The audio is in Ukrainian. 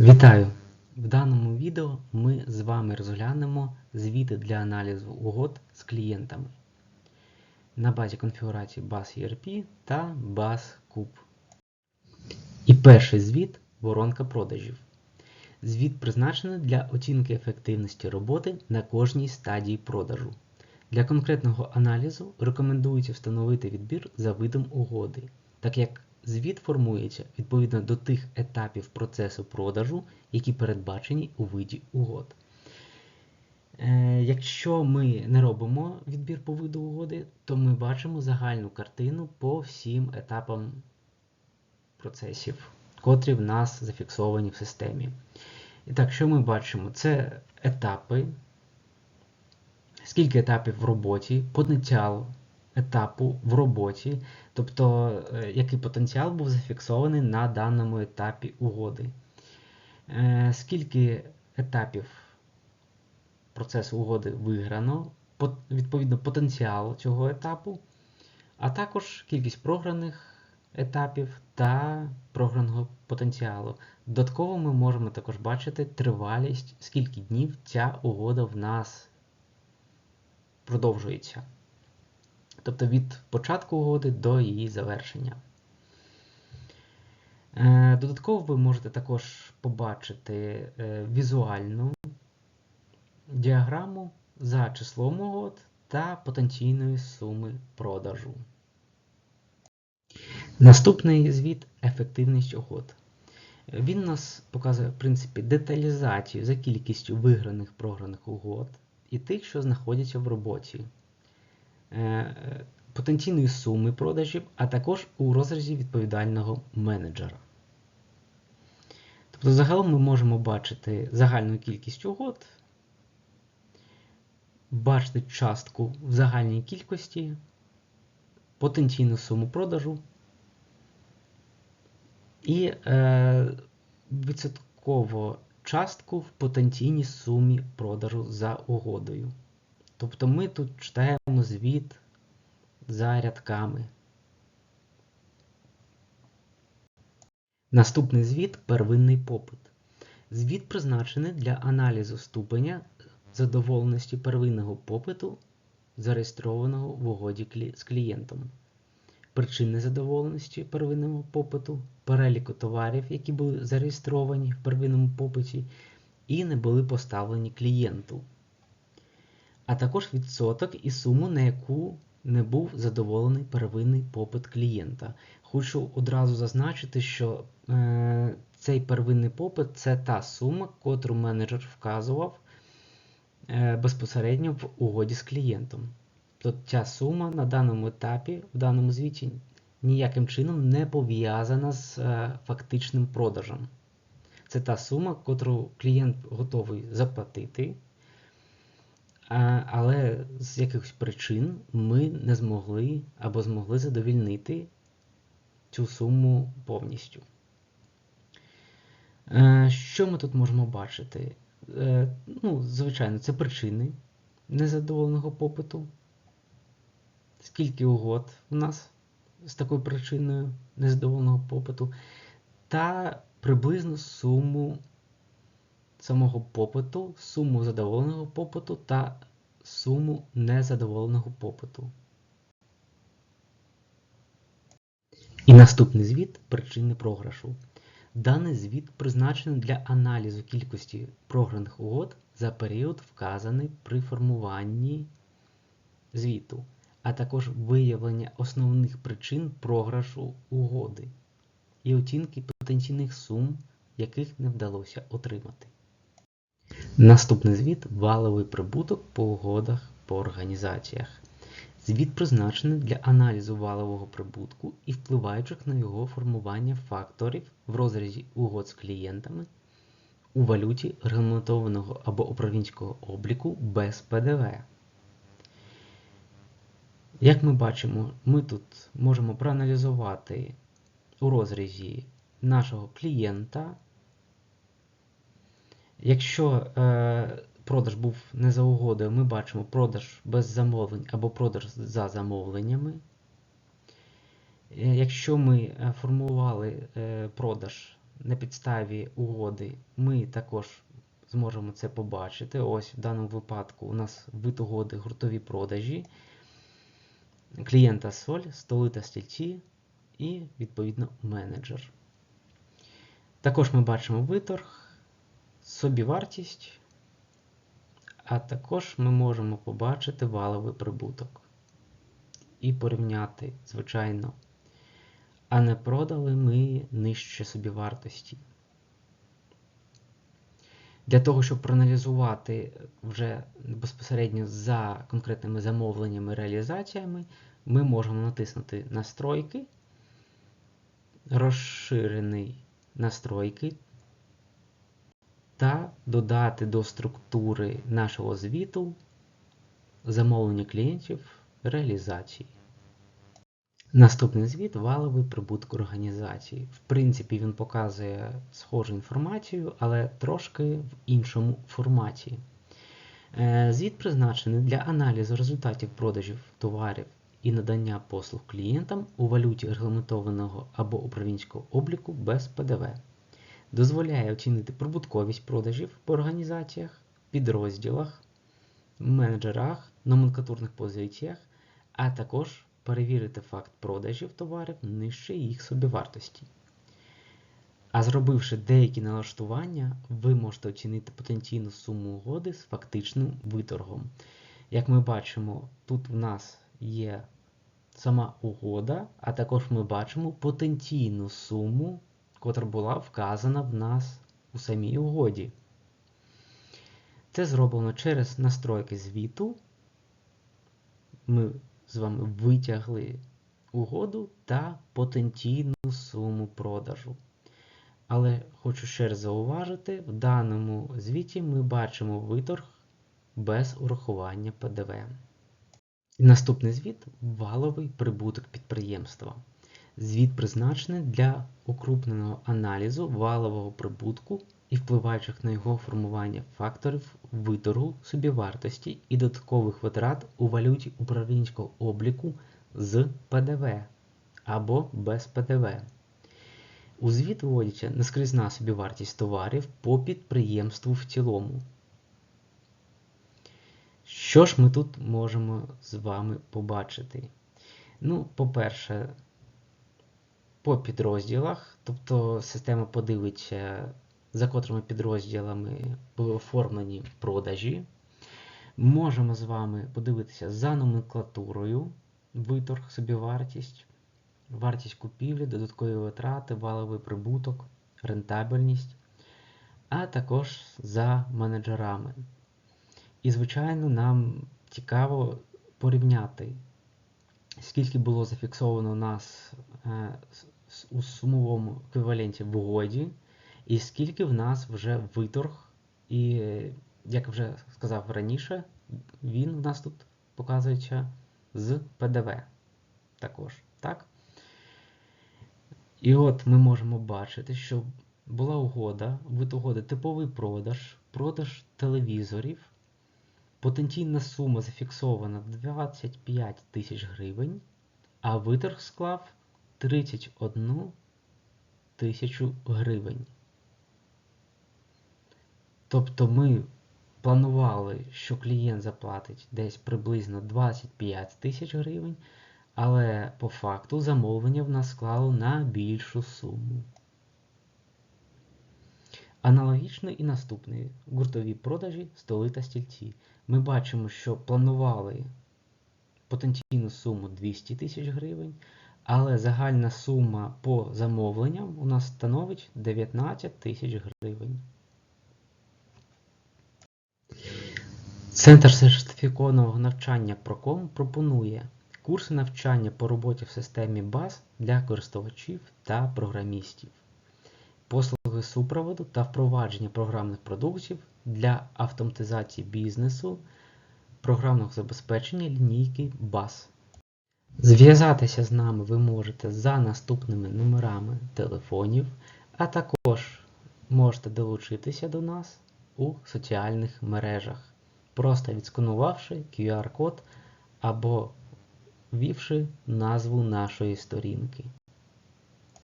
Вітаю! В даному відео ми з вами розглянемо звіти для аналізу угод з клієнтами на базі конфігурації BAS ERP та BAS Cube. І перший звіт воронка продажів. Звіт призначений для оцінки ефективності роботи на кожній стадії продажу. Для конкретного аналізу рекомендується встановити відбір за видом угоди, так як звіт формується відповідно до тих етапів процесу продажу, які передбачені у виді угод. Е, Якщо ми не робимо відбір по виду угоди, то ми бачимо загальну картину по всім етапам процесів, котрі в нас зафіксовані в системі. І так, що ми бачимо? Це етапи, скільки етапів в роботі, потенціал етапу в роботі, тобто е, який потенціал був зафіксований на даному етапі угоди. Е, Скільки етапів процесу угоди виграно, відповідно потенціал цього етапу, а також кількість програних етапів та програного потенціалу. Додатково ми можемо також бачити тривалість, скільки днів ця угода в нас продовжується. Тобто від початку угоди до її завершення. Е, Додатково ви можете також побачити е, візуальну діаграму за числом угод та потенційної суми продажу. Наступний звіт ефективність угод. Він нас показує, в принципі, деталізацію за кількістю виграних програних угод і тих, що знаходяться в роботі. Е, потенційної суми продажів, а також у розрізі відповідального менеджера. Тобто, загалом ми можемо бачити загальну кількість угод, бачити частку в загальній кількості, потенційну суму продажу і е, відсотково частку в потенційній сумі продажу за угодою. Тобто ми тут читаємо звіт за рядками. Наступний звіт первинний попит. Звіт призначений для аналізу ступеня задоволеності первинного попиту, зареєстрованого в угоді з клієнтом, причини задоволеності первинного попиту, переліку товарів, які були зареєстровані в первинному попиті і не були поставлені клієнту а також відсоток і суму, на яку не був задоволений первинний попит клієнта. Хочу одразу зазначити, що е, цей первинний попит це та сума, котру менеджер вказував е, безпосередньо в угоді з клієнтом. Тобто ця сума на даному етапі, в даному звіті, ніяким чином не пов'язана з е, фактичним продажем. Це та сума, котру клієнт готовий заплатити. Але з якихось причин ми не змогли або змогли задовільнити цю суму повністю. Е, Що ми тут можемо бачити? Е, Ну, Звичайно, це причини незадоволеного попиту. Скільки угод у нас з такою причиною незадоволеного попиту, та приблизно суму самого попиту, суму задоволеного попиту та суму незадоволеного попиту. І наступний звіт причини програшу. Даний звіт призначений для аналізу кількості програних угод за період, вказаний при формуванні звіту, а також виявлення основних причин програшу угоди і оцінки потенційних сум, яких не вдалося отримати. Наступний звіт валовий прибуток по угодах по організаціях. Звіт призначений для аналізу валового прибутку і впливаючих на його формування факторів в розрізі угод з клієнтами у валюті регламентованого або управлінського обліку без ПДВ. Як ми бачимо, ми тут можемо проаналізувати у розрізі нашого клієнта. Якщо е, продаж був не за угодою, ми бачимо продаж без замовлень або продаж за замовленнями. Е, Якщо ми е, формували продаж на підставі угоди ми також зможемо це побачити. Ось в даному випадку у нас вид угоди гуртові продажі, клієнта соль, столи та стільці і, відповідно, менеджер. Також ми бачимо виторг, собівартість, а також ми можемо побачити валовий прибуток і порівняти, звичайно, а не продали ми нижче собівартості. Для того, щоб проаналізувати вже безпосередньо за конкретними замовленнями реалізаціями, ми можемо натиснути Настройки, розширений настройки та додати до структури нашого звіту замовлення клієнтів реалізації. Наступний звіт валовий прибуток організації. В принципі, він показує схожу інформацію, але трошки в іншому форматі. Е, Звіт призначений для аналізу результатів продажів товарів і надання послуг клієнтам у валюті регламентованого або управлінського обліку без ПДВ. Дозволяє оцінити прибутковість продажів по організаціях, підрозділах, менеджерах, номенклатурних позиціях, а також перевірити факт продажів товарів нижче їх собівартості. А зробивши деякі налаштування, ви можете оцінити потенційну суму угоди з фактичним виторгом. Як ми бачимо, тут в нас є сама угода, а також ми бачимо потенційну суму, котра була вказана в нас у самій угоді. Це зроблено через настройки звіту. Ми з вами витягли угоду та потенційну суму продажу. Але хочу ще раз зауважити, в даному звіті ми бачимо виторг без урахування ПДВ. Наступний звіт валовий прибуток підприємства. Звіт призначений для укрупненого аналізу валового прибутку і впливаючих на його формування факторів виторгу, собівартості і додаткових витрат у валюті управлінського обліку з ПДВ або без ПДВ. У звіт вводиться наскрізна собівартість товарів по підприємству в цілому. Що ж ми тут можемо з вами побачити? Ну, по-перше, по підрозділах, тобто система подивиться, за котрими підрозділами були оформлені продажі. Можемо з вами подивитися за номенклатурою, виторг, собівартість, вартість купівлі, додаткові витрати, валовий прибуток, рентабельність, а також за менеджерами. І, звичайно, нам цікаво порівняти, скільки було зафіксовано у нас у сумовому еквіваленті в угоді, і скільки в нас вже виторг. І, як вже сказав раніше, він в нас тут показується з ПДВ також. так? І от ми можемо бачити, що була угода, вид типовий продаж, продаж телевізорів. Потенційна сума зафіксована 25 тисяч гривень, а виторг склав 31 тисячу гривень. Тобто ми планували, що клієнт заплатить десь приблизно 25 тисяч гривень, але по факту замовлення в нас склало на більшу суму. Аналогічно і наступний гуртові продажі столи та стільці. Ми бачимо, що планували потенційну суму 200 тисяч гривень, але загальна сума по замовленням у нас становить 19 тисяч гривень. Центр сертифікованого навчання Procom пропонує курси навчання по роботі в системі баз для користувачів та програмістів, послуги супроводу та впровадження програмних продуктів для автоматизації бізнесу, програмного забезпечення лінійки BAS. Зв'язатися з нами ви можете за наступними номерами телефонів, а також можете долучитися до нас у соціальних мережах, просто відсканувавши QR-код або ввівши назву нашої сторінки.